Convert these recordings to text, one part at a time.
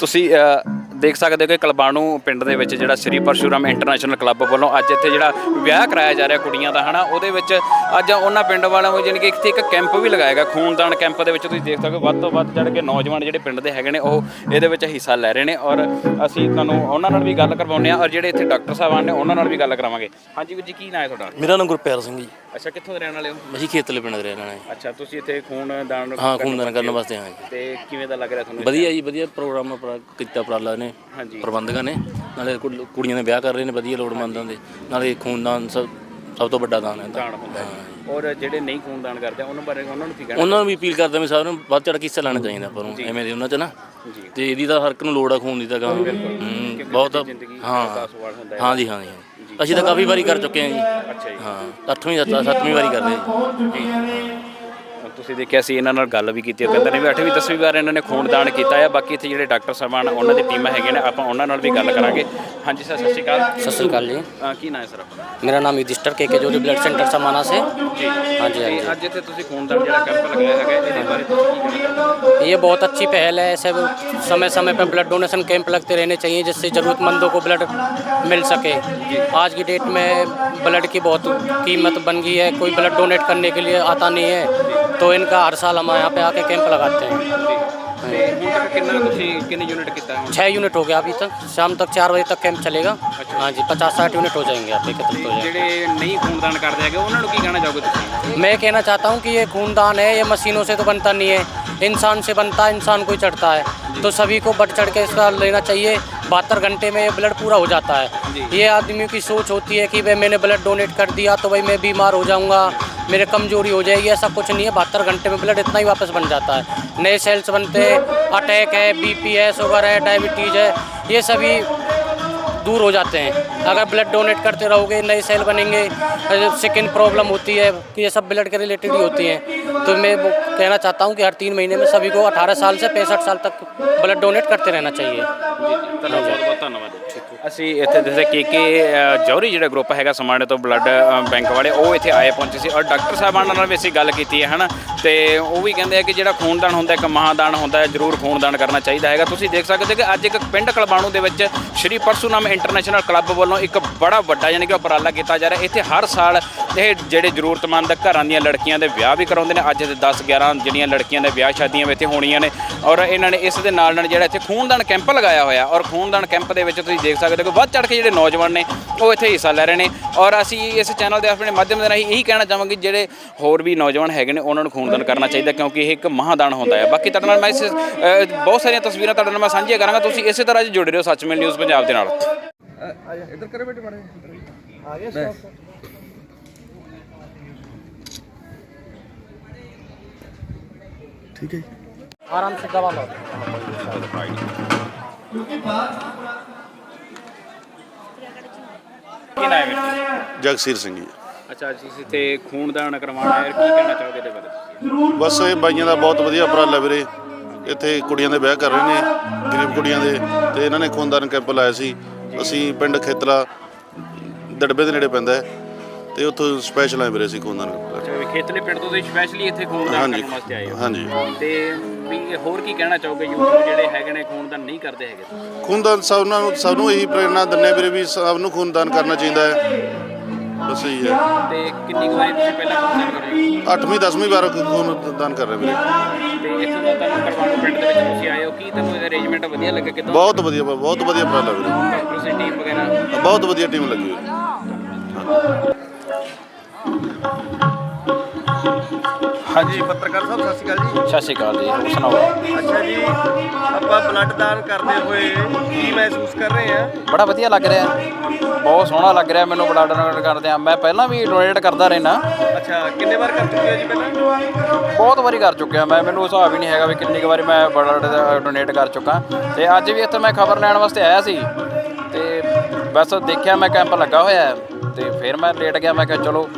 ਤੁਸੀਂ ਦੇਖ ਸਕਦੇ ਹੋ ਕਿ ਕਲਬਾਣੂ ਪਿੰਡ ਦੇ ਵਿੱਚ ਜਿਹੜਾ ਸ੍ਰੀ ਪਰਸ਼ੂਰਾਮ ਇੰਟਰਨੈਸ਼ਨਲ ਕਲੱਬ ਵੱਲੋਂ ਅੱਜ ਇੱਥੇ ਜਿਹੜਾ ਵਿਆਹ ਕਰਾਇਆ ਜਾ ਰਿਹਾ ਕੁੜੀਆਂ ਦਾ ਹਨਾ? ਉਹਦੇ ਵਿੱਚ ਅੱਜ ਉਹਨਾਂ ਪਿੰਡ ਵਾਲਿਆਂ ਨੂੰ ਜਾਣੀ ਕਿ ਇੱਥੇ ਇੱਕ ਕੈਂਪ ਵੀ ਲਗਾਇਆ ਗਿਆ ਖੂਨਦਾਨ ਕੈਂਪ ਦੇ ਵਿੱਚ। ਤੁਸੀਂ ਦੇਖ ਸਕਦੇ ਹੋ ਵੱਧ ਤੋਂ ਵੱਧ ਜਿਹੜੇ ਕਿ ਨੌਜਵਾਨ ਜਿਹੜੇ ਪਿੰਡ ਦੇ ਹੈਗੇ ਨੇ ਉਹ ਇਹਦੇ ਵਿੱਚ ਹਿੱਸਾ ਲੈ ਰਹੇ ਨੇ। ਔਰ ਅਸੀਂ ਤੁਹਾਨੂੰ ਉਹਨਾਂ ਨਾਲ ਵੀ ਗੱਲ ਕਰਵਾਉਂਦੇ ਆ ਔਰ ਜਿਹੜੇ ਇੱਥੇ ਡਾਕਟਰ ਸਾਹਿਬਾਨ ਨੇ ਉਹਨਾਂ ਨਾਲ ਵੀ ਗੱਲ ਕਰਾਵਾਂਗੇ। ਹਾਂਜੀ ਵੀਰ ਜੀ ਕੀ ਨਾਂ ਹੈ ਤੁਹਾਡਾ? ਮੇਰਾ ਨਾਮ ਗੁਰਪਿਆਰ ਸਿੰਘ ਜੀ। ਅੱਛਾ ਕਿੱਥੋਂ ਦੇ ਰਹਿਣ ਵਾਲੇ ਹੋ? ਅਸੀਂ ਖੇਤਲੇ ਪਿੰਡ ਦੇ ਰਹਿਣ ਵਾਲੇ ਹਾਂ ਅੱਛਾ ਤੁਸੀਂ ਇੱਥੇ ਖੂਨਦਾਨ ਹਾਂ ਖੂਨਦਾਨ ਕਰਨ ਵਾਸਤੇ ਆਏ ਤੇ ਕਿਵੇਂ ਦਾ ਲੱਗ ਰਿਹਾ ਤੁਹਾਨੂੰ ਵਧੀਆ ਜੀ ਵਧੀਆ ਪ੍ਰੋਗਰਾਮ ਕੀਤਾ ਉਪਰਾਲਾ ਨੇ। ਹਾਂਜੀ। ਪ੍ਰਬੰਧਕਾਂ ਨੇ। ਨਾਲੇ ਕੁੜ- ਕੁੜੀਆਂ ਦੇ ਵਿਆਹ ਕਰ ਰਹੇ ਨੇ ਵਧੀਆ ਲੋੜਵੰਦਾਂ ਦੇ। ਨਾਲੇ ਖੂਨਦਾਨ ਸਭ ਸਭ ਤੋਂ ਵੱਡਾ ਦਾਨ ਹੈ। ਦਾਨ ਹੁੰਦਾ ਹੈ। ਔਰ ਜਿਹੜੇ ਨਹੀਂ ਖੂਨਦਾਨ ਕਰਦੇ ਉਹਨਾਂ ਬਾਰੇ ਉਹਨਾਂ ਨੂੰ ਕੀ ਕਹਿਣਾ ਉਹਨਾਂ ਨੂੰ ਵੀ ਅਪੀਲ ਕਰਦਾ ਵੀ ਸਾਰਿਆਂ ਨੂੰ ਵੱਧ ਚੜ ਕੇ ਹਿੱਸਾ ਲੈਣਾ ਚਾਹੀਦਾ ਆਪਾਂ ਨੂੰ ਐਵੇਂ ਦੇ ਉਹਨਾਂ 'ਚ ਨਾ। ਜੀ। ਤੇ ਇਹਦੀ ਤਾਂ ਹਰ ਇੱਕ ਨੂੰ ਲੋੜ ਆ ਖੂਨ ਦੀ ਤਾਂ ਗਾਂ। ਬਹੁਤ ਜ਼ਿੰਦਗੀ ਹਾਂ। ਦਾ ਸਵਾਲ ਹੁੰਦਾ ਹੈ। ਹਾਂ ਜੀ ਹਾਂ ਜੀ। ਹਾਂ। ਅਸੀਂ ਤਾਂ ਕਾਫੀ ਵਾਰੀ ਕਰ ਚੁੱਕੇ ਹਾਂ ਜੀ। ਅੱਛਾ ਜੀ। ਹਾਂ। ਅੱਠਵੀਂ ਸੱਤ- ਸੱਤਵੀਂ ਵਾਰੀ ਕਰ ਰਹੇ ਜੀ। ਤੁਸੀਂ ਦੇਖਿਆ ਸੀ ਇਹਨਾਂ ਨਾਲ ਗੱਲ ਵੀ ਕੀਤੀ ਉਹ ਕਹਿੰਦੇ ਨੇ ਵੀ 8ਵੀਂ 10ਵੀਂ ਵਾਰ ਇਹਨਾਂ ਨੇ ਖੂਨਦਾਨ ਕੀਤਾ ਹੈ ਬਾਕੀ ਇੱਥੇ ਜਿਹੜੇ ਡਾਕਟਰ ਸਾਹਿਬਾਨ ਉਹਨਾਂ ਦੀ ਟੀਮਾਂ ਹੈਗੇ ਨੇ ਆਪਾਂ ਉਹਨਾਂ ਨਾਲ ਵੀ ਗੱਲ ਕਰਾਂਗੇ ਹਾਂਜੀ ਸਰ ਸਤਿ ਸ਼੍ਰੀ ਅਕਾਲ ਸਤਿ ਸ਼੍ਰੀ ਅਕਾਲ ਜੀ ਅਹ ਕੀ ਨਾਂ ਹੈ ਸਰ ਆਪਣਾ ਮੇਰਾ ਨਾਮ Yudhishthir K K Jyoti blood centre Samana ਸੇ ਜੀ ਹਾਂਜੀ ਹਾਂਜੀ ਤੇ ਅੱਜ ਇੱਥੇ ਤੁਸੀਂ ਖੂਨਦਾਨ ਜਿਹੜਾ ਕੈਂਪ ਲਗਾਇਆ ਹੈਗਾ ਇਹਦੇ ਬਾਰੇ ਤੁਸੀਂ ਕੀ ਕਹਿਣਾ ਚਾਹੋਗੇ ये बहुत अच्छी पहल है ऐसे समय समय पर ब्लड डोनेशन कैंप लगते रहने चाहिए जिससे ज़रूरतमंदों को ब्लड मिल सके आज की डेट में ब्लड की बहुत कीमत बन गई है कोई ब्लड डोनेट करने के लिए आता नहीं है तो तो इनका हर साल हम यहाँ पे आके कैंप लगाते हैं। छः यूनिट हो गया अभी तक। शाम तक चार बजे तक कैंप चलेगा। हाँ जी पचास साठ यूनिट हो जाएँगे आपके खत्म हो जाएँगे। मैं कहना चाहता हूँ कि ये खूनदान है ये मशीनों से तो बनता नहीं है। इंसान से बनता है इंसान को ही चढ़ता है। तो सभी को बढ़ चढ़ के इसका लेना चाहिए। बहत्तर घंटे में ये ब्लड पूरा हो जाता है। ये आदमियों की सोच होती है कि भाई मैंने ब्लड डोनेट कर दिया तो भाई मैं बीमार हो जाऊँगा। मेरे कमज़ोरी हो जाएगी, ऐसा कुछ नहीं है। बहत्तर घंटे में ब्लड इतना ही वापस बन जाता है। नए सेल्स बनते हैं अटैक है बीपी है शुगर है डायबिटीज़ है, ये सभी दूर हो जाते हैं। अगर ब्लड डोनेट करते रहोगे नए सेल बनेंगे स्किन प्रॉब्लम होती है कि ये सब ब्लड के रिलेटेड ही होती हैं तो मैं वो कहना चाहता हूँ कि हर तीन महीने में सभी को 18 साल से पैंसठ साल तक ब्लड डोनेट करते रहना चाहिए ਤੁਹਾਨੂੰ ਬਹੁਤ ਬਹੁਤ ਧੰਨਵਾਦ ਅਸੀਂ ਇੱਥੇ ਜਿਵੇਂ ਕੇ ਕੇ ਜੌਹਰੀ ਜਿਹੜਾ ਗਰੁੱਪ ਹੈਗਾ ਸਮਾਣੇ ਤੋਂ ਬਲੱਡ ਬੈਂਕ ਵਾਲੇ ਉਹ ਇੱਥੇ ਆਏ ਪਹੁੰਚੇ ਸੀ ਔਰ ਡਾਕਟਰ ਸਾਹਿਬਾਨਾਂ ਨਾਲ ਵੀ ਅਸੀਂ ਗੱਲ ਕੀਤੀ ਹੈ ਹਨਾ ਤੇ ਉਹ ਵੀ ਕਹਿੰਦੇ ਆ ਕਿ ਜਿਹੜਾ ਖੂਨਦਾਨ ਹੁੰਦਾ ਇੱਕ ਮਹਾਦਾਨ ਹੁੰਦਾ ਹੈ ਜ਼ਰੂਰ ਖੂਨਦਾਨ ਕਰਨਾ ਚਾਹੀਦਾ ਹੈਗਾ ਤੁਸੀਂ ਦੇਖ ਸਕਦੇ ਹੋ ਕਿ ਅੱਜ ਇੱਕ ਪਿੰਡ ਕਲਬਾਣੂ ਦੇ ਵਿੱਚ ਸ਼੍ਰੀ ਪਰਸ਼ੂਨਾਮ ਇੰਟਰਨੈਸ਼ਨਲ ਕਲੱਬ ਵੱਲੋਂ ਇੱਕ ਬੜਾ ਵੱਡਾ ਯਾਨੀ ਕਿ ਉਪਰਾਲਾ ਕੀਤਾ ਜਾ ਰਿਹਾ। ਇੱਥੇ ਹਰ ਸਾਲ ਇਹ ਜਿਹੜੇ ਜ਼ਰੂਰਤਮੰਦ ਘਰਾਂ ਦੀਆਂ ਲੜਕੀਆਂ ਦੇ ਵਿਆਹ ਵੀ ਕਰਾਉਂਦੇ ਨੇ। ਅੱਜ ਦੇ 10 11 ਜਿਹੜੀਆਂ ਲੜਕੀਆਂ ਦੇ ਵਿਆਹ ਸ਼ਾਦੀਆਂ ਵੀ ਇੱਥੇ ਹੋਣੀਆਂ ਨੇ। ਔਰ ਇਹਨਾਂ ਨੇ ਇਸ ਦੇ ਨਾਲ ਨਾਲ ਜਿਹੜਾ ਇੱਥੇ ਖੂਨਦਾਨ ਕੈਂਪ ਲਗਾਇਆ ਹੋਇਆ। ਔਰ ਖੂਨਦਾਨ ਕੈਂਪ ਦੇ ਵਿੱਚ ਤੁਸੀਂ ਦੇਖ ਸਕਦੇ ਹੋ ਕਿ ਵੱਧ ਚੜ ਕੇ ਜਿਹੜੇ ਨੌਜਵਾਨ ਨੇ, ਉਹ ਇੱਥੇ ਹਿੱਸਾ ਲੈ ਰਹੇ ਨੇ। ਔਰ ਅਸੀਂ ਇਸ ਚੈਨਲ ਦੇ ਆਪਣੇ ਮਾਧਿਅਮ ਦੇ ਰਾਹੀਂ ਇਹੀ ਕਹਿਣਾ ਚਾਹਾਂਗੇ ਜਿਹੜੇ ਹੋਰ ਵੀ ਨੌਜਵਾਨ ਹੈਗੇ ਨੇ, ਉਹਨਾਂ ਨੂੰ ਖੂਨਦਾਨ ਕਰਨਾ ਚਾਹੀਦਾ ਕਿਉਂਕਿ ਇਹ ਇੱਕ ਮਹਾਦਾਨ ਹੁੰਦਾ ਹੈ। ਬਾਕੀ ਤੁਹਾਡੇ ਨਾਲ ਮੈਂ ਇਸ ਬਹੁਤ ਸਾਰੀਆਂ ਤਸਵੀਰਾਂ ਤੁਹਾਡੇ ਨਾਲ ਮੈਂ ਸਾਂਝੀਆਂ ਕਰਾਂਗਾ। ਤੁਸੀਂ ਇਸੇ ਤਰ੍ਹਾਂ ਜੀ ਜੁੜੇ ਰਹੋ ਸੱਚਮੇਲ ਨਿਊਜ਼ ਪੰਜਾਬ ਦੇ ਨਾਲ। आराम से दबा लो ਕੀ ਨਾਮ ਹੈ ਵੀਰ? ਜਗਸੀਰ ਸਿੰਘ ਜੀ ਅੱਛਾ ਜੀ ਇੱਥੇ ਖੂਨਦਾਨ ਕਰਵਾਉਣਾ ਹੈ ਕੀ ਕਹਿਣਾ ਚਾਹੋਗੇ ਇਹਦੇ ਬਾਰੇ ਬਸ ਇਹ ਬਾਈਆਂ ਦਾ ਬਹੁਤ ਵਧੀਆ ਉਪਰਾਲਾ ਵੀਰੇ ਇੱਥੇ ਕੁੜੀਆਂ ਦੇ ਵਿਆਹ ਕਰ ਰਹੇ ਨੇ ਗਰੀਬ ਕੁੜੀਆਂ ਦੇ ਤੇ ਇਹਨਾਂ ਨੇ ਖੂਨਦਾਨ ਕੈਂਪ ਲਾਇਆ ਸੀ ਅਸੀਂ ਪਿੰਡ ਖੇਤਲਾ ਦੜਬੇ ਦੇ ਨੇੜੇ ਪੈਂਦਾ ਹੈ ਤੇ ਉੱਥੋਂ ਸਪੈਸ਼ਲ ਆਏ ਵੀਰੇ ਅਸੀਂ ਖੂਨਦਾਨ ਅੱਛਾ ਵੀ ਖੇਤਲੀ ਪਿੰਡ ਤੋਂ ਤੁਸੀਂ ਸਪੈਸ਼ਲੀ ਇੱਥੇ ਖੂਨਦਾਨ ਹਾਂਜੀ। ਕਰਨ ਵਾਸਤੇ ਆਏ ਹੋ। ਹਾਂਜੀ। ਤੇ ਵੀ ਹੋਰ ਕੀ ਕਹਿਣਾ ਚਾਹੋਗੇ ਯੂਥ ਜਿਹੜੇ ਹੈਗੇ ਨੇ ਖੂਨਦਾਨ ਨਹੀਂ ਕਰਦੇ ਹੈਗੇ? ਖੂਨਦਾਨ ਸਭ ਨੂੰ ਸਭ ਨੂੰ ਇਹੀ ਪ੍ਰੇਰਣਾ ਦਿੰਦੇ ਵੀਰੇ ਵੀ ਸਭ ਨੂੰ ਖੂਨਦਾਨ ਕਰਨਾ ਚਾਹੀਦਾ ਹੈ। ਬਸ ਇਹੀ ਹੈ। ਤੇ ਕਿੰਨੀ ਕੁ ਵਾਰੀ ਤੁਸੀਂ ਪਹਿਲਾਂ ਕਰੇ? 8ਵੀਂ 10ਵੀਂ ਵਾਰ ਖੂਨਦਾਨ ਕਰ ਰਹੇ ਵੀਰੇ। ਤੇ ਇੱਥੇ ਦਾ ਕਰਵਾਉਣ ਪਿੰਡ ਦੇ ਵਿੱਚ ਤੁਸੀਂ ਆਏ ਹੋ। ਕੀ ਤੁਹਾਨੂੰ ਇਹਦਾ ਅਰੇਂਜਮੈਂਟ ਵਧੀਆ ਲੱਗਾ ਕਿਦਾਂ ਬਹੁਤ ਵਧੀਆ ਬਹੁਤ ਵਧੀਆ ਉਪਰਾਲਾ ਵੀਰੇ। ਡਾਕਟਰ ਸੀ ਟੀਮ ਵਗੈਰਾ? ਬਹੁਤ ਵਧੀਆ ਟੀਮ ਲੱਗੀ ਹੋਈ। ਹਾਂਜੀ ਪੱਤਰਕਾਰ ਸਾਹਿਬ ਸਤਿ ਸ਼੍ਰੀ ਅਕਾਲ ਜੀ। ਸਤਿ ਸ਼੍ਰੀ ਅਕਾਲ ਜੀ ਹੋਰ ਸੁਣਾਓ? ਅੱਛਾ ਜੀ ਆਪਾਂ ਬਲੱਡ ਦਾਨ ਕਰਦੇ ਹੋਏ ਕੀ ਮਹਿਸੂਸ ਕਰ ਰਹੇ ਆ? ਬੜਾ ਵਧੀਆ ਲੱਗ ਰਿਹਾ। ਬਹੁਤ ਸੋਹਣਾ ਲੱਗ ਰਿਹਾ ਮੈਨੂੰ ਬਲੱਡ ਡੋਨੇਟ ਕਰਦੇ ਆ। ਮੈਂ ਪਹਿਲਾਂ ਵੀ ਡੋਨੇਟ ਕਰਦਾ ਰਹਿਣਾ ਅੱਛਾ ਕਿੰਨੇ ਵਾਰ ਕਰ ਚੁੱਕੇ ਹੋ ਜੀ ਪਹਿਲਾਂ? ਬਹੁਤ ਵਾਰੀ ਕਰ ਚੁੱਕਿਆ ਮੈਂ ਮੈਨੂੰ ਹਿਸਾਬ ਹੀ ਨਹੀਂ ਹੈਗਾ ਵੀ ਕਿੰਨੀ ਕੁ ਵਾਰੀ ਮੈਂ ਬਲੱਡ ਡੋਨੇਟ ਕਰ ਚੁੱਕਾ। ਤੇ ਅੱਜ ਵੀ ਇੱਥੇ ਮੈਂ ਖਬਰ ਲੈਣ ਵਾਸਤੇ ਆਇਆ ਸੀ। ਤੇ ਬਸ ਦੇਖਿਆ ਮੈਂ ਕੈਂਪ ਲੱਗਾ ਹੋਇਆ ਤੇ ਫਿਰ ਮੈਂ ਲੇਟ ਗਿਆ ਮੈਂ ਕਿਹਾ ਚਲੋ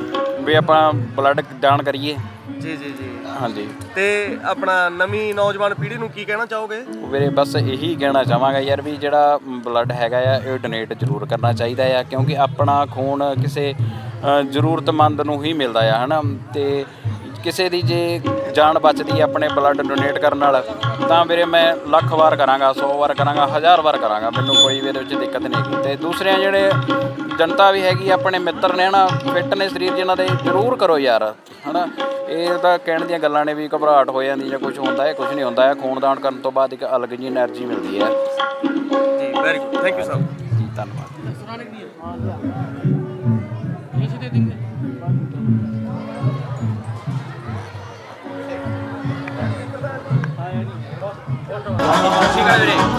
ਵੀ ਆਪਾਂ ਬਲੱਡ ਦਾਨ ਕਰੀਏ। ਜੀ ਜੀ ਜੀ। ਹਾਂਜੀ। ਤੇ ਆਪਣਾ ਨਵੀਂ ਨੌਜਵਾਨ ਪੀੜ੍ਹੀ ਨੂੰ ਕੀ ਕਹਿਣਾ ਚਾਹੋਗੇ? ਵੀਰੇ ਬਸ ਇਹੀ ਕਹਿਣਾ ਚਾਹਾਂਗਾ ਯਾਰ ਵੀ ਜਿਹੜਾ ਬਲੱਡ ਹੈਗਾ ਆ ਇਹ ਡੋਨੇਟ ਜ਼ਰੂਰ ਕਰਨਾ ਚਾਹੀਦਾ ਆ ਕਿਉਂਕਿ ਆਪਣਾ ਖੂਨ ਕਿਸੇ ਜ਼ਰੂਰਤਮੰਦ ਨੂੰ ਹੀ ਮਿਲਦਾ ਆ ਹਨਾ? ਤੇ ਕਿਸੇ ਦੀ ਜੇ ਜਾਨ ਬਚਦੀ ਹੈ ਆਪਣੇ ਬਲੱਡ ਡੋਨੇਟ ਕਰਨ ਨਾਲ ਤਾਂ ਵੀਰੇ ਮੈਂ ਲੱਖ ਵਾਰ ਕਰਾਂਗਾ 100 ਵਾਰ ਕਰਾਂਗਾ ਹਜ਼ਾਰ ਵਾਰ ਕਰਾਂਗਾ ਮੈਨੂੰ ਕੋਈ ਵੀ ਇਹਦੇ ਵਿੱਚ ਦਿੱਕਤ ਨਹੀਂ ਹੈਗੀ। ਤੇ ਦੂਸਰੇ ਜਿਹੜੇ ਜਨਤਾ ਵੀ ਹੈਗੀ ਆਪਣੇ ਮਿੱਤਰ ਨੇ ਹਨਾ ਫਿੱਟ ਨੇ ਸਰੀਰ ਜਿਹਨਾਂ ਦੇ ਜ਼ਰੂਰ ਕਰੋ ਯਾਰ ਹਨਾ। ਇਹ ਤਾਂ ਕਹਿਣ ਦੀਆਂ ਗੱਲਾਂ ਨੇ ਵੀ ਘਬਰਾਹਟ ਹੋ ਜਾਂਦੀ ਜਾਂ ਕੁਝ ਹੁੰਦਾ ਹੈ ਕੁਝ ਨਹੀਂ ਹੁੰਦਾ ਹੈ। ਖੂਨ ਦਾਨ ਕਰਨ ਤੋਂ ਬਾਅਦ ਇੱਕ ਅਲੱਗ ਜੀ એનર્ਜੀ ਮਿਲਦੀ ਹੈ। ਜੀ very good thank you sir ji ਧੰਨਵਾਦ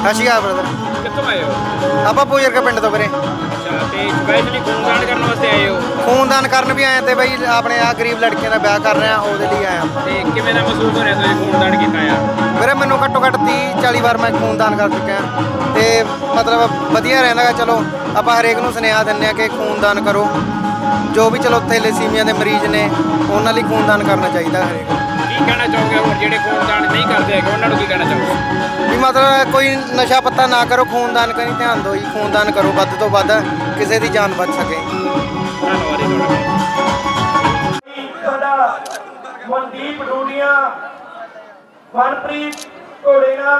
ਸਤਿ ਸ਼੍ਰੀ ਅਕਾਲ ਬ੍ਰਦਰ ਕਿੱਥੋਂ ਆਏ ਹੋ? ਆਪਾਂ ਪੂਜਰ ਕੇ ਪਿੰਡ ਤੋਂ ਵੀਰੇ। ਅੱਛਾ ਤੇ ਸਪੈਸ਼ਲੀ ਖੂਨਦਾਨ ਕਰਨ ਵਾਸਤੇ ਆਏ ਹੋ? ਖੂਨਦਾਨ ਕਰਨ ਵੀ ਆਏ ਤੇ ਬਈ ਆਪਣੇ ਆ ਗਰੀਬ ਲੜਕੀਆਂ ਦਾ ਵਿਆਹ ਕਰ ਰਹੇ ਆ ਉਹਦੇ ਲਈ ਆਏ ਆ। ਤੇ ਕਿਵੇਂ ਦਾ ਮਹਿਸੂਸ ਹੋ ਰਿਹਾ ਤੁਸੀਂ ਖੂਨਦਾਨ ਕੀਤਾ ਆ? ਵੀਰੇ ਮੈਨੂੰ ਘੱਟੋ ਘੱਟ 30 40 ਵਾਰ ਮੈਂ ਖੂਨਦਾਨ ਕਰ ਚੁੱਕਿਆ। ਤੇ ਮਤਲਬ ਵਧੀਆ ਰਹਿੰਦਾ ਗਾ ਚਲੋ ਆਪਾਂ ਹਰੇਕ ਨੂੰ ਸੁਨੇਹਾ ਦਿੰਨੇ ਆ ਕਿ ਖੂਨਦਾਨ ਕਰੋ। ਜੋ ਵੀ ਚਲੋ ਥੈਲੇਸੀਮੀਆ ਦੇ ਮਰੀਜ਼ ਨੇ ਉਹਨਾਂ ਲਈ ਖੂਨਦਾਨ ਕਰਨਾ ਚਾਹੀਦਾ ਨੂੰ। ਕੀ ਕਹਿਣਾ ਚਾਹੋਗੇ ਹੋਰ ਜਿਹੜੇ ਖੂਨਦਾਨ ਨਹੀਂ ਕਰਦੇ ਹੈਗੇ ਉਹਨਾਂ ਨੂੰ ਕੀ ਕਹਿਣਾ ਚਾਹੋਗੇ? ਵੀ ਮਤਲਬ ਕੋਈ ਨਸ਼ਾ ਪੱਤਾ ਨਾ ਕਰੋ ਖੂਨਦਾਨ ਕਰੀ ਧਿਆਨ ਦਿਓ ਜੀ ਖੂਨਦਾਨ ਕਰੋ ਵੱਧ ਤੋਂ ਵੱਧ ਕਿਸੇ ਦੀ ਜਾਨ ਬਚ ਸਕੇ। ਧੰਨਵਾਦ ਜੀ ਤੁਹਾਡਾ। ਸਾਡਾ ਮਨਦੀਪ ਡੂਡੀਆਂ ਮਨਪ੍ਰੀਤ ਘੋੜੇ ਨਾਲ